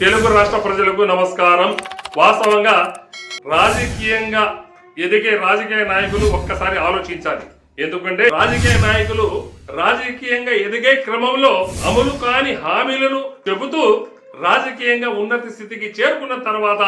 తెలుగు రాష్ట్ర ప్రజలకు నమస్కారం. వాస్తవంగా రాజకీయంగా ఎదిగే రాజకీయ నాయకులు ఒక్కసారి ఆలోచించాలి. ఎందుకంటే రాజకీయ నాయకులు రాజకీయంగా ఎదిగే క్రమంలో అమలు కాని హామీలను చెబుతూ రాజకీయంగా ఉన్నత స్థితికి చేరుకున్న తర్వాత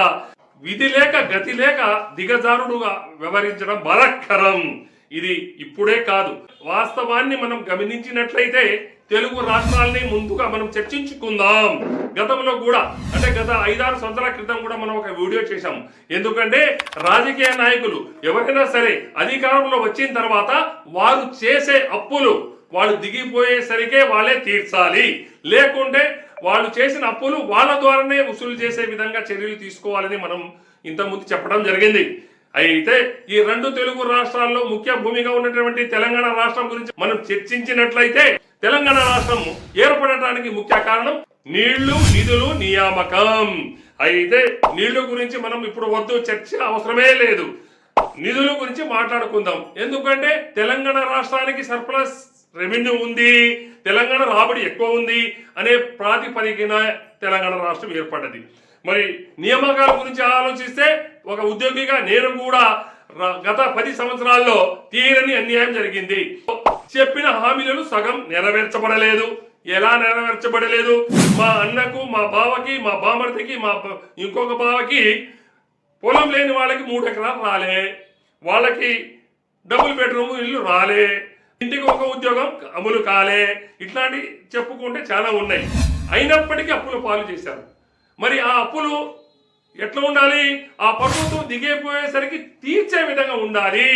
విధి లేక గతి లేక దిగజారుడుగా వ్యవహరించడం బలక్కరం ఇది ఇప్పుడే కాదు. వాస్తవాన్ని మనం గమనించినట్లయితే తెలుగు రాష్ట్రాల్ని ముందుగా మనం చర్చించుకుందాం. గతంలో కూడా అంటే గత ఐదారు సంవత్సరాల క్రితం కూడా మనం ఒక వీడియో చేశాం. ఎందుకంటే రాజకీయ నాయకులు ఎవరైనా సరే అధికారంలో వచ్చిన తర్వాత వారు చేసే అప్పులు వాళ్ళు దిగిపోయేసరికే వాళ్ళే తీర్చాలి. లేకుంటే వాళ్ళు చేసిన అప్పులు వాళ్ళ ద్వారానే వసూలు చేసే విధంగా చర్యలు తీసుకోవాలని మనం ఇంతకుముందు చెప్పడం జరిగింది. అయితే ఈ రెండు తెలుగు రాష్ట్రాల్లో ముఖ్య భూమిగా ఉన్నటువంటి తెలంగాణ రాష్ట్రం గురించి మనం చర్చించినట్లయితే తెలంగాణ రాష్ట్రం ఏర్పడటానికి ముఖ్య కారణం నీళ్ళు నిధులు నియామకం. అయితే నీళ్ళు గురించి మనం ఇప్పుడు వద్దు చర్చ అవసరమే లేదు. నిధుల గురించి మాట్లాడుకుందాం. ఎందుకంటే తెలంగాణ రాష్ట్రానికి సర్ప్లస్ రెవెన్యూ ఉంది తెలంగాణ రాబడి ఎక్కువ ఉంది అనే ప్రాతిపదికన తెలంగాణ రాష్ట్రం ఏర్పడ్డది. మరి నియామకాల గురించి ఆలోచిస్తే ఒక ఉద్యోగిగా నేను కూడా గత పది సంవత్సరాల్లో తీరని అన్యాయం జరిగింది. చెప్పిన హామీలను సగం నెరవేర్చబడలేదు. ఎలా నెరవేర్చబడలేదు? మా అన్నకు మా బావకి మా బామర్తికి మా ఇంకొక బావకి పొలం లేని వాళ్ళకి మూడు ఎకరాలు రాలే. వాళ్ళకి డబుల్ బెడ్రూమ్ ఇల్లు రాలే. ఇంటికి ఒక ఉద్యోగం అమలు కాలే. ఇట్లాంటి చెప్పుకుంటే చాలా ఉన్నాయి. అయినప్పటికీ అప్పుల పాలు చేశారు. మరి ఆ అప్పులు ఎట్లా ఉండాలి? ఆ ప్రభుత్వం దిగేపోయేసరికి తీర్చే విధంగా ఉండాలి.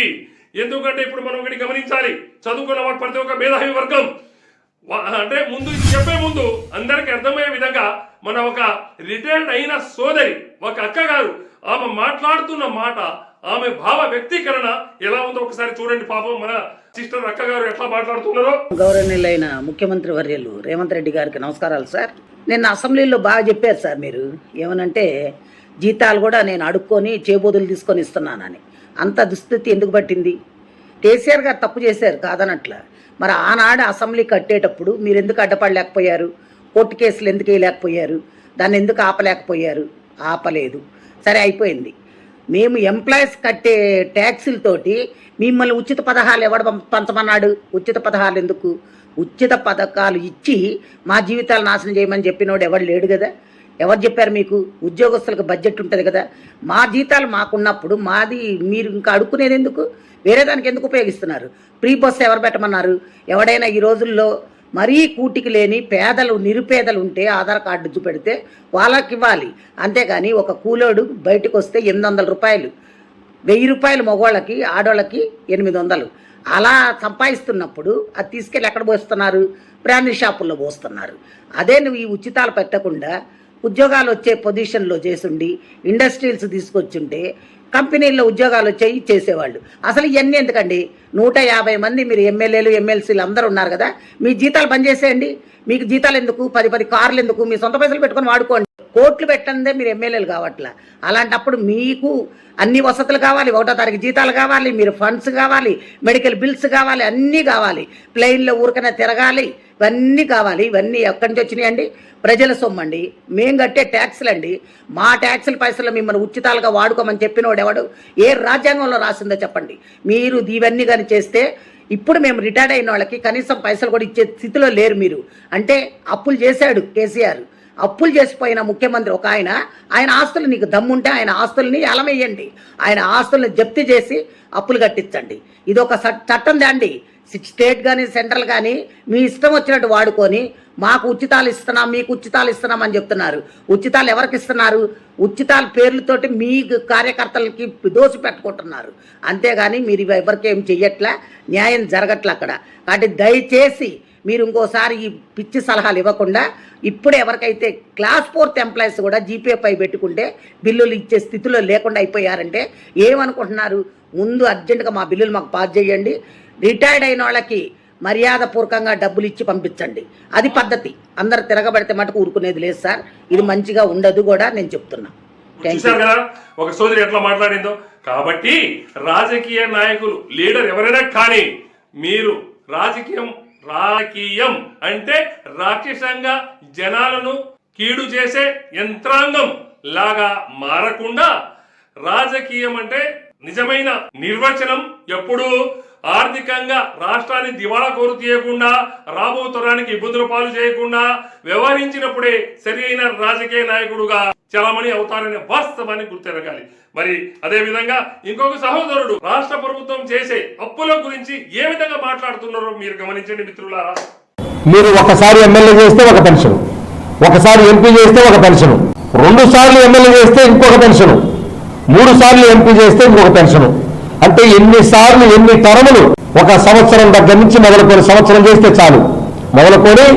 ఎందుకంటే ఇప్పుడు మనం ఒకటి గమనించాలి. చదువుకున్న వాడు ప్రతి ఒక్క మేధావి వర్గం. అంటే ముందు చెప్పే ముందు అందరికి అర్థమయ్యే విధంగా మన ఒక రిటైర్డ్ అయిన సోదరి ఒక అక్క గారు ఆమె మాట్లాడుతున్న మాట ఆమె భావ వ్యక్తీకరణ ఎలా ఉందో ఒకసారి చూడండి పాపం మన సిస్టర్ అక్క గారు ఎట్లా మాట్లాడుతున్నారో? గౌరవనీయులైన ముఖ్యమంత్రి వర్యలు రేవంత్ రెడ్డి గారికి నమస్కారాలు సార్. నిన్న అసెంబ్లీలో బాగా చెప్పారు సార్ మీరు. ఏమనంటే జీతాలు కూడా నేను అడుక్కొని చేబోదులు తీసుకొని ఇస్తున్నానని. అంత దుస్థితి ఎందుకు పట్టింది? కేసీఆర్ గారు తప్పు చేశారు కాదనట్ల. మరి ఆనాడు అసెంబ్లీ కట్టేటప్పుడు మీరు ఎందుకు అడ్డపడలేకపోయారు? కోర్టు కేసులు ఎందుకు వేయలేకపోయారు? దాన్ని ఎందుకు ఆపలేకపోయారు? ఆపలేదు. సరే అయిపోయింది. మేము ఎంప్లాయీస్ కట్టే ట్యాక్సులతోటి మిమ్మల్ని ఉచిత పథకాలు ఎవడు పంచమన్నాడు? ఉచిత పథకాలు ఎందుకు? ఉచిత పథకాలు ఇచ్చి మా జీవితాలు నాశనం చేయమని చెప్పినోడు ఎవడు లేడు కదా? ఎవరు చెప్పారు మీకు? ఉద్యోగస్తులకు బడ్జెట్ ఉంటుంది కదా? మా జీతాలు మాకున్నప్పుడు మాది మీరు ఇంకా అడుక్కునేది ఎందుకు? వేరే దానికి ఎందుకు ఉపయోగిస్తున్నారు? ప్రీ బస్ ఎవరు పెట్టమన్నారు? ఎవడైనా ఈ రోజుల్లో మరీ కూటికి లేని పేదలు నిరుపేదలు ఉంటే ఆధార్ కార్డు చూపెడితే వాళ్ళకి ఇవ్వాలి అంతేగాని ఒక కూలోడు బయటకు వస్తే ఎనిమిది వందల రూపాయలు. వెయ్యి రూపాయలు మగవాళ్ళకి ఆడవాళ్ళకి ఎనిమిది వందలు అలా సంపాదిస్తున్నప్పుడు అది తీసుకెళ్ళి ఎక్కడ పోస్తున్నారు? బ్రాండ్ షాపుల్లో పోస్తున్నారు. అదే నువ్వు ఈ ఉచితాలు పెట్టకుండా ఉద్యోగాలు వచ్చే పొజిషన్లో చేసుండి ఇండస్ట్రీస్ తీసుకొచ్చుంటే కంపెనీల్లో ఉద్యోగాలు వచ్చాయి చేసేవాళ్ళు. అసలు ఇవన్నీ ఎందుకండి? నూట యాభై మంది మీరు ఎమ్మెల్యేలు ఎమ్మెల్సీలు అందరూ ఉన్నారు కదా? మీ జీతాలు బంద్ చేసేయండి. మీకు జీతాలు ఎందుకు? పది పది కార్లు ఎందుకు? మీ సొంత పైసలు పెట్టుకొని వాడుకోండి. కోట్లు పెట్టందే మీరు ఎమ్మెల్యేలు కావట్లా. అలాంటప్పుడు మీకు అన్ని వసతులు కావాలి ఒకటో తారీఖు జీతాలు కావాలి మీరు ఫండ్స్ కావాలి మెడికల్ బిల్స్ కావాలి అన్నీ కావాలి. ప్లెయిన్లో ఊరికనే తిరగాలి. ఇవన్నీ కావాలి ఇవన్నీ ఎక్కడి నుంచి వచ్చినాయండి ప్రజల సొమ్మండి. మేం కట్టే ట్యాక్సులు అండి మా ట్యాక్సుల పైసలు మిమ్మల్ని ఉచితాలుగా వాడుకోమని చెప్పినోడు ఎవడు ఏ రాజ్యాంగంలో రాసిందో చెప్పండి. మీరు ఇవన్నీ కానీ చేస్తే ఇప్పుడు మేము రిటైర్డ్ అయిన వాళ్ళకి కనీసం పైసలు కూడా ఇచ్చే స్థితిలో లేరు మీరు. అంటే అప్పులు చేశాడు కేసీఆర్. అప్పులు చేసిపోయిన ముఖ్యమంత్రి ఒక ఆయన. ఆయన ఆస్తులు నీకు దమ్ముంటే ఆయన ఆస్తుల్ని ఎలమేయండి ఆయన ఆస్తుల్ని జప్తు చేసి అప్పులు కట్టించండి. ఇది ఒక చట్టం దాండి. స్టేట్ కానీ సెంట్రల్ కానీ మీ ఇష్టం వచ్చినట్టు వాడుకొని మాకు ఉచితాలు ఇస్తున్నాం మీకు ఉచితాలు ఇస్తున్నాం అని చెప్తున్నారు. ఉచితాలు ఎవరికి ఇస్తున్నారు? ఉచితాల పేర్లతోటి మీ కార్యకర్తలకి దోసి పెట్టుకుంటున్నారు. అంతేగాని మీరు ఎవరికేం ఎవరికి ఏం చెయ్యట్లా? న్యాయం జరగట్ల అక్కడ. కాబట్టి దయచేసి మీరు ఇంకోసారి ఈ పిచ్చి సలహాలు ఇవ్వకుండా ఇప్పుడు ఎవరికైతే క్లాస్ ఫోర్త్ ఎంప్లాయీస్ కూడా జీపే పై పెట్టుకుంటే బిల్లులు ఇచ్చే స్థితిలో లేకుండా అయిపోయారంటే ఏమనుకుంటున్నారు? ముందు అర్జెంటుగా మా బిల్లులు మాకు పాస్ చేయండి. రిటైర్డ్ అయిన వాళ్ళకి మర్యాదపూర్వకంగా డబ్బులు ఇచ్చి పంపించండి. అది పద్ధతి. అందరు తిరగబడితే మటుకు ఊరుకునేది లేదు సార్. ఇది మంచిగా ఉండదు కూడా నేను చెప్తున్నా. చూశారు కదా? ఒక సోదరి ఎట్లా మాట్లాడిందో? కాబట్టి రాజకీయ నాయకులు లీడర్ ఎవరైనా కానీ మీరు రాజకీయం రాజకీయం అంటే రాక్షసంగా జనాలను కీడు చేసే యంత్రాంగం లాగా మారకుండా రాజకీయం అంటే నిజమైన నిర్వచనం ఎప్పుడూ ఆర్థికంగా రాష్ట్రాన్ని దివాళా కోరు తీయకుండా రాబో తరానికి ఇబ్బందుల పాలు చేయకుండా వ్యవహరించినప్పుడే సరి అయిన రాజకీయ నాయకుడుగా చలమణి అవుతారనే వాస్తవాన్ని గుర్తెరగాలి. మరి అదే విధంగా ఇంకొక సహోదరుడు రాష్ట్ర ప్రభుత్వం చేసే అప్పుల గురించి ఏ విధంగా మాట్లాడుతున్నారో మీరు గమనించండి మిత్రులారా. మీరు ఒకసారి ఎమ్మెల్యే చేస్తే ఒక పెన్షన్. ఒకసారి ఎంపీ చేస్తే ఒక పెన్షన్. రెండు సార్లు ఎమ్మెల్యే చేస్తే ఇంకొక పెన్షన్. మూడు సార్లు ఎంపీ చేస్తే ఇంకొక పెన్షన్. అంటే ఎన్నిసార్లు ఎన్ని తరములు ఒక సంవత్సరం దగ్గర నుంచి మొదలుకొని సంవత్సరం చేస్తే చాలు. మొదలుకొని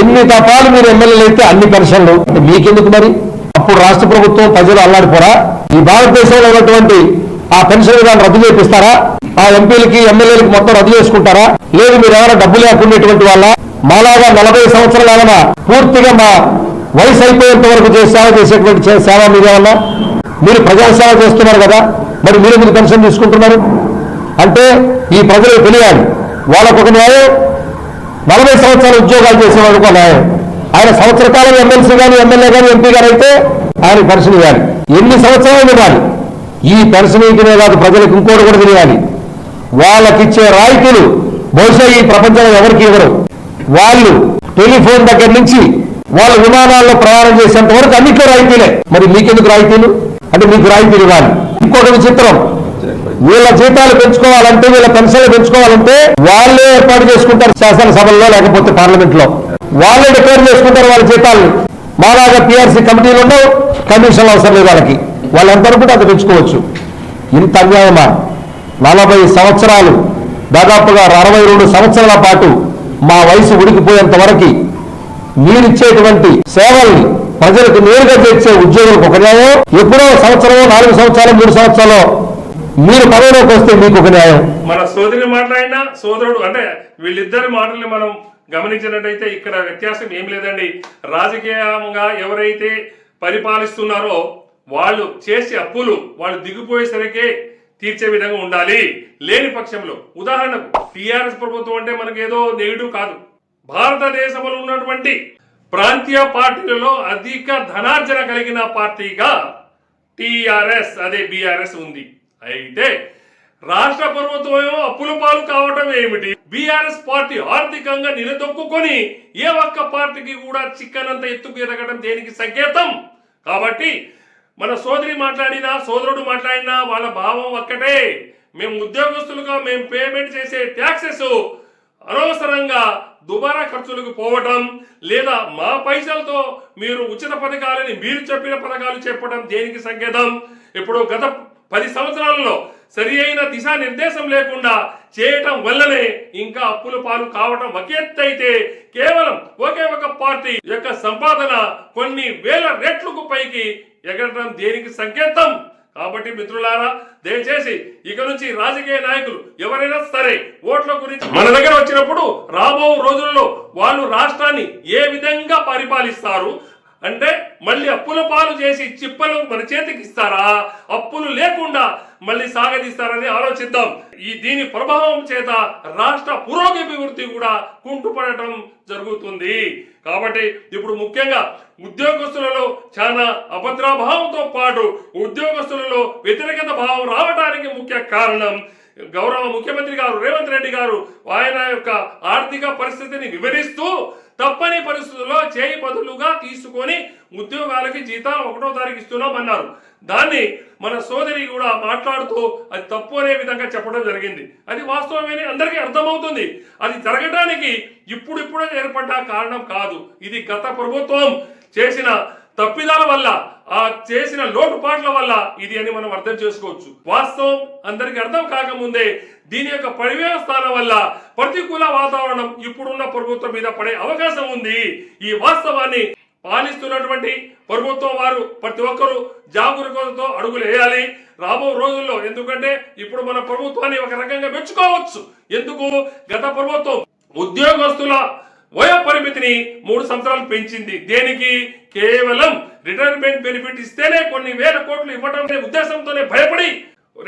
ఎన్ని తపాలు మీరు ఎమ్మెల్యేలు అయితే అన్ని పెన్షన్లు. అంటే మీకెందుకు మరి? అప్పుడు రాష్ట్ర ప్రభుత్వం ప్రజలు అల్లాడిపోరా? ఈ భారతదేశంలో ఉన్నటువంటి ఆ పెన్షన్ విధానం రద్దు చేపిస్తారా? ఆ ఎంపీలకి ఎమ్మెల్యేలకి మొత్తం రద్దు చేసుకుంటారా? లేదు మీరు ఎవరైనా డబ్బు లేకుండేటువంటి వాళ్ళ? మాలాగా నలభై సంవత్సరాల పూర్తిగా మా వయసు అయిపోయేంత వరకు చేసే సేవ చేసేటువంటి సేవ మీద ఏమన్నా మీరు ప్రజాసేవ చేస్తున్నారు కదా మరి మీరు ఎందుకు పెన్షన్ తీసుకుంటున్నారు? అంటే ఈ ప్రజలకు తెలియాలి. వాళ్ళకు ఒక న్యాయం నలభై సంవత్సరాలు ఉద్యోగాలు చేసేవాళ్ళకు ఒక న్యాయం. ఆయన సంవత్సర కాలం ఎమ్మెల్సీ కానీ ఎమ్మెల్యే కానీ ఎంపీ గారు అయితే ఆయనకు పెన్షన్ ఇవ్వాలి. ఎన్ని సంవత్సరాలు ఇవ్వాలి? ఈ పెన్షన్ ఇవ్వడమే కాదు ప్రజలకు ఇంకోటి కూడా తెలియాలి. వాళ్ళకిచ్చే రాయితీలు బహుశా ఈ ప్రపంచంలో ఎవరికి ఇవ్వరు. వాళ్ళు టెలిఫోన్ దగ్గర నుంచి వాళ్ళ విమానాల్లో ప్రయాణం చేసేంత వరకు అన్నిట్లో రాయితీలే. మరి మీకెందుకు రాయితీలు? అంటే మీకు రాయితీలు ఇవ్వాలి ఇంకొక విచిత్రం. వీళ్ళ జీతాలు పెంచుకోవాలంటే వీళ్ళ పెన్షన్లు పెంచుకోవాలంటే వాళ్ళే ఏర్పాటు చేసుకుంటారు శాసనసభల్లో లేకపోతే పార్లమెంట్లో వాళ్ళే డిక్లేర్ చేసుకుంటారు వాళ్ళ జీతాలు మాలాగా పిఆర్సీ కమిటీలు ఉండవు కమిషన్లు అవసరం లేదు వాళ్ళకి. వాళ్ళు ఎంత అనుకుంటే అంత పెంచుకోవచ్చు. ఇంత అన్యాయమా? నలభై సంవత్సరాలు దాదాపుగా అరవై రెండు సంవత్సరాల పాటు మా వయసు ఉడికిపోయేంత వరకు మీరిచ్చేటువంటి సేవల్ని ప్రజలకు నేరుగా తెచ్చే ఉద్యోగులకు ఒక న్యాయం. ఎప్పుడో సంవత్సరం నాలుగు సంవత్సరాలు మూడు సంవత్సరాలు. మీరు పదవిలోకి వస్తే మీకు ఒక న్యాయం. మన సోదరి మాట్లాడినా సోదరుడు అంటే వీళ్ళిద్దరి మాటల్ని మనం గమనించినట్టయితే ఇక్కడ వ్యత్యాసం ఏం లేదండి. రాజకీయంగా ఎవరైతే పరిపాలిస్తున్నారో వాళ్ళు చేసే అప్పులు వాళ్ళు దిగిపోయేసరికే తీర్చే విధంగా ఉండాలి. లేని పక్షంలో. ఉదాహరణకు టిఆర్ఎస్ ప్రభుత్వం అంటే మనకేదో నెగిటివ్ కాదు. భారతదేశంలో ఉన్నటువంటి ప్రాంతీయ పార్టీలలో అధిక ధనార్జన కలిగిన పార్టీగా టిఆర్ఎస్ అదే బీఆర్ఎస్ ఉంది. అయితే రాష్ట్ర ప్రభుత్వం ఏమో అప్పుల పాలు కావటం ఏమిటి? బీఆర్ఎస్ పార్టీ ఆర్థికంగా నిలదొక్కుకొని ఏ ఒక్క పార్టీకి కూడా చిక్కనంత ఎత్తుకు ఎదగడం దేనికి సంకేతం? కాబట్టి మన సోదరి మాట్లాడినా సోదరుడు మాట్లాడినా వాళ్ళ భావం ఒక్కటే. మేము ఉద్యోగస్తులుగా మేము పేమెంట్ చేసే ట్యాక్సెస్ అనవసరంగా దుబారా ఖర్చులకు పోవటం లేదా మా పైసలతో మీరు ఉచిత పథకాలని మీరు చెప్పిన పథకాలు చెప్పడం దేనికి సంకేతం? ఇప్పుడు గత పది సంవత్సరాలలో సరి అయిన దిశానిర్దేశం లేకుండా చేయటం వల్లనే ఇంకా అప్పుల పాలు కావటం ఒక అయితే కేవలం ఒకే ఒక పార్టీ యొక్క సంపాదన కొన్ని వేల రెట్లకు పైకి ఎగరడం దేనికి సంకేతం? కాబట్టి మిత్రులారా దయచేసి ఇక నుంచి రాజకీయ నాయకులు ఎవరైనా సరే ఓట్ల గురించి మన దగ్గర వచ్చినప్పుడు రాబో రోజుల్లో వాళ్ళు రాష్ట్రాన్ని ఏ విధంగా పరిపాలిస్తారు? అంటే మళ్ళీ అప్పుల పాలు చేసి చిప్పలు మన చేతికి ఇస్తారా? అప్పులు లేకుండా మళ్ళీ సాగదీస్తారని ఆలోచిద్దాం. ఈ దీని ప్రభావం చేత రాష్ట్ర పురోగభివృద్ధి కూడా కుంటుపడటం జరుగుతుంది. కాబట్టి ఇప్పుడు ముఖ్యంగా ఉద్యోగస్తులలో చాలా అభద్రాభావంతో పాటు ఉద్యోగస్తులలో వ్యతిరేకత భావం రావడానికి ముఖ్య కారణం గౌరవ ముఖ్యమంత్రి గారు రేవంత్ రెడ్డి గారు. ఆయన యొక్క ఆర్థిక పరిస్థితిని వివరిస్తూ తప్పని పరిస్థితుల్లో చేయి బదులుగా తీసుకొని ఉద్యోగాలకి జీతాలు ఒకటో తారీఖు ఇస్తున్నామన్నారు. దాన్ని మన సోదరి కూడా మాట్లాడుతూ అది తప్పు అనే విధంగా చెప్పడం జరిగింది. అది వాస్తవమేని అందరికీ అర్థమవుతుంది. అది జరగడానికి ఇప్పుడిప్పుడే ఏర్పడ్డ కారణం కాదు. ఇది గత ప్రభుత్వం చేసిన తప్పిదాల వల్ల ఆ చేసిన లోటుపాట్ల వల్ల ఇది అని మనం అర్థం చేసుకోవచ్చు. వాస్తవం అందరికి అర్థం కాకముందే దీని యొక్క పర్యవస్థానం వల్ల ప్రతికూల వాతావరణం ఇప్పుడున్న ప్రభుత్వం మీద పడే అవకాశం ఉంది. ఈ వాస్తవాన్ని పాలిస్తున్నటువంటి ప్రభుత్వం వారు ప్రతి ఒక్కరూ జాగరూకతతో అడుగులు వేయాలి. రాబో రోజుల్లో ఎందుకంటే ఇప్పుడు మన ప్రభుత్వాన్ని ఒక రకంగా మెచ్చుకోవచ్చు. ఎందుకు? గత ప్రభుత్వం ఉద్యోగస్తుల వయో పరిమితిని మూడు సంవత్సరాలు పెంచింది. దేనికి? కేవలం రిటైర్మెంట్ బెనిఫిట్ ఇస్తేనే కొన్ని వేల కోట్లు ఇవ్వడం అనే ఉద్దేశంతోనే భయపడి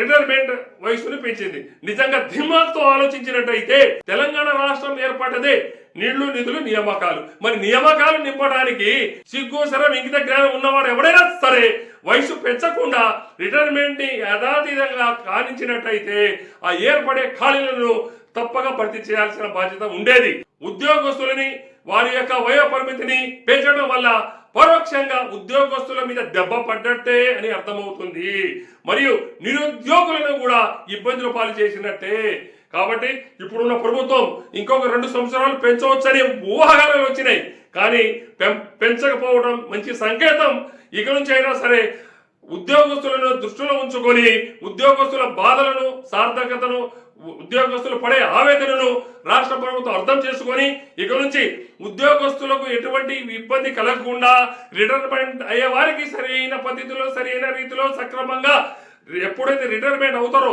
రిటైర్మెంట్ వయసును పెంచింది. నిజంగా ధిమాక్తో ఆలోచించినట్టయితే తెలంగాణ రాష్ట్రం ఏర్పడ్డదే నీళ్ళు నిధులు నియామకాలు. మరి నియామకాలు నింపడానికి సిగ్గు సరం ఇంగిత జ్ఞానం ఉన్నవాడు ఎవడైనా సరే వయసు పెంచకుండా రిటైర్మెంట్ని యథాతీతంగా కానించినట్టయితే ఆ ఏర్పడే ఖాళీలను తప్పక భర్తీ చేయాల్సిన బాధ్యత ఉండేది. ఉద్యోగస్తులని వారి యొక్క వయో పరిమితిని పెంచడం వల్ల పరోక్షంగా ఉద్యోగస్తుల మీద దెబ్బ పడ్డట్టే అని అర్థమవుతుంది. మరియు నిరుద్యోగులను కూడా ఇబ్బందులు పాలు చేసినట్టే. కాబట్టి ఇప్పుడున్న ప్రభుత్వం ఇంకొక రెండు సంవత్సరాలు పెంచవచ్చని ఊహాగానాలు వచ్చినాయి. కానీ పెం- పెంచకపోవడం మంచి సంకేతం. ఇక నుంచి అయినా సరే ఉద్యోగస్తులను దృష్టిలో ఉంచుకొని ఉద్యోగస్తుల బాధలను సార్థకతను ఉద్యోగస్తులు పడే ఆవేదనను రాష్ట్ర ప్రభుత్వం అర్థం చేసుకొని ఇక నుంచి ఉద్యోగస్తులకు ఎటువంటి ఇబ్బంది కలగకుండా రిటైర్మెంట్ అయ్యే వారికి సరైన పద్ధతిలో సరైన రీతిలో సక్రమంగా ఎప్పుడైతే రిటైర్మెంట్ అవుతారో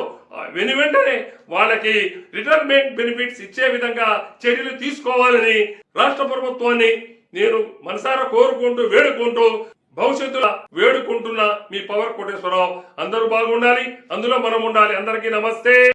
వెను వెంటనే వాళ్ళకి రిటైర్మెంట్ బెనిఫిట్స్ ఇచ్చే విధంగా చర్యలు తీసుకోవాలని రాష్ట్ర ప్రభుత్వాన్ని నేను మనసారా కోరుకుంటూ వేడుకుంటూ భవిష్యత్తులో వేడుకుంటున్న మీ పవర్ కోటేశ్వరరావు. అందరూ బాగుండాలి అందులో మనం ఉండాలి. అందరికీ నమస్తే.